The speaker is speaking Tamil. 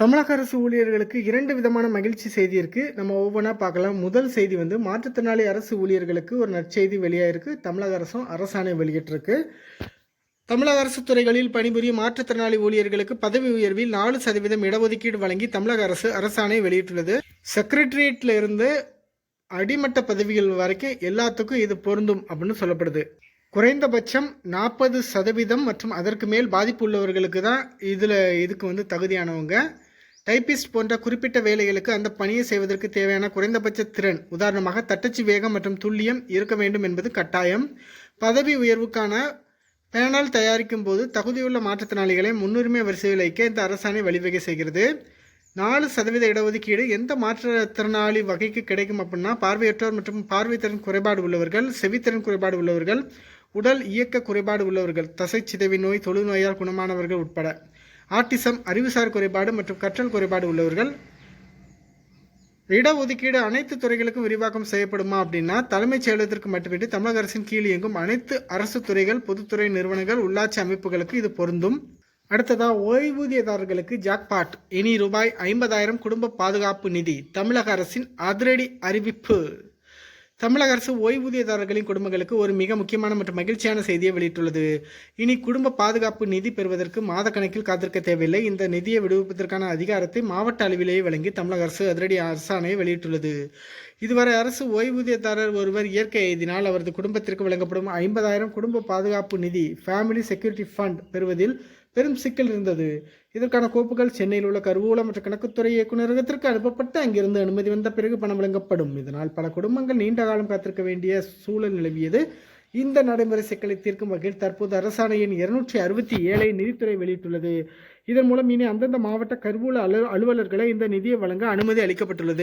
தமிழக அரசு ஊழியர்களுக்கு இரண்டு விதமான மகிழ்ச்சி செய்தி இருக்கு. நம்ம ஒவ்வொன்றா பார்க்கலாம். முதல் செய்தி வந்து மாற்றுத்திறனாளி அரசு ஊழியர்களுக்கு ஒரு நற்செய்தி வெளியாயிருக்கு. தமிழக அரசும் அரசாணை வெளியிட்டிருக்கு. தமிழக அரசு துறைகளில் பணிபுரியும் மாற்றுத்திறனாளி ஊழியர்களுக்கு பதவி உயர்வில் நாலு சதவீதம் இடஒதுக்கீடு வழங்கி தமிழக அரசு அரசாணை வெளியிட்டுள்ளது. செக்ரட்டரியேட்ல இருந்து அடிமட்ட பதவிகள் வரைக்கும் எல்லாத்துக்கும் இது பொருந்தும் அப்படின்னு சொல்லப்படுது. குறைந்தபட்சம் நாற்பது சதவீதம் மற்றும் அதற்கு மேல் பாதிப்பு உள்ளவர்களுக்கு தான் இதில் இதுக்கு வந்து தகுதியானவங்க. டைபிஸ்ட் போன்ற குறிப்பிட்ட வேலைகளுக்கு அந்த பணியை செய்வதற்கு தேவையான குறைந்தபட்ச திறன் உதாரணமாக தட்டச்சு வேகம் மற்றும் துல்லியம் இருக்க வேண்டும் என்பது கட்டாயம். பதவி உயர்வுக்கான பேனல் தயாரிக்கும் போது தகுதியுள்ள மாற்றுத்திறனாளிகளை முன்னுரிமை வரிசையில் வைக்க இந்த அரசாணை வழிவகை செய்கிறது. நாலு சதவீத இடஒதுக்கீடு எந்த மாற்றுத்திறனாளி வகைக்கு கிடைக்கும் அப்படின்னா பார்வையற்றோர் மற்றும் பார்வைத்திறன் குறைபாடு உள்ளவர்கள் செவித்திறன் குறைபாடு உள்ளவர்கள் உடல் இயக்க குறைபாடு உள்ளவர்கள் தசை சிதைவி நோய் தொழுநோயால் குணமானவர்கள் உட்பட. ஆட்டிசம் அறிவுசார் குறைபாடு மற்றும் கற்றல் குறைபாடு உள்ளவர்கள் இடஒதுக்கீடு அனைத்து துறைகளுக்கும் விரிவாக்கம் செய்யப்படுமா அப்படின்னா தலைமைச் செயலகத்திற்கு மட்டுமின்றி தமிழக அரசின் கீழ் இயங்கும் அனைத்து அரசு துறைகள் பொதுத்துறை நிறுவனங்கள் உள்ளாட்சி அமைப்புகளுக்கு இது பொருந்தும். அடுத்ததாக ஓய்வூதியதாரர்களுக்கு ஜாக்பாட் இனி ரூபாய் ஐம்பதாயிரம் குடும்ப பாதுகாப்பு நிதி தமிழக அரசின் அதிரடி அறிவிப்பு. தமிழக அரசு ஓய்வூதியதாரர்களின் குடும்பங்களுக்கு ஒரு மிக முக்கியமான மற்றும் மகிழ்ச்சியான செய்தியை வெளியிட்டுள்ளது. இனி குடும்ப பாதுகாப்பு நிதி பெறுவதற்கு மாத கணக்கில் காத்திருக்க தேவையில்லை. இந்த நிதியை விடுவிப்பதற்கான அதிகாரத்தை மாவட்ட அளவிலேயே வழங்கி தமிழக அரசு அதிரடி அரசாணையை வெளியிட்டுள்ளது. இதுவரை அரசு ஓய்வூதியதாரர் ஒருவர் இயற்கை எய்தினால் அவரது குடும்பத்திற்கு வழங்கப்படும் ஐம்பதாயிரம் குடும்ப பாதுகாப்பு நிதி ஃபேமிலி செக்யூரிட்டி ஃபண்ட் பெறுவதில் பெரும் சிக்கல் இருந்தது. இதற்கான கோப்புகள் சென்னையில் உள்ள கருவூலம் மற்றும் கணக்குத்துறை இயக்குநரகத்திற்கு அனுப்பப்பட்டு அங்கிருந்து அனுமதி வந்த பிறகு பணம் வழங்கப்படும். இதனால் பல குடும்பங்கள் நீண்ட காலம் காத்திருக்க வேண்டிய சூழல் நிலவியது. இந்த நடைமுறை சிக்கலை தீர்க்கும் வகையில் தற்போது அரசாணையின் இருநூற்றி அறுபத்தி ஏழை நிதித்துறை வெளியிட்டுள்ளது. இதன் மூலம் இனி அந்தந்த மாவட்ட கருவூல அலு அலுவலர்களை இந்த நிதியை வழங்க அனுமதி அளிக்கப்பட்டுள்ளது.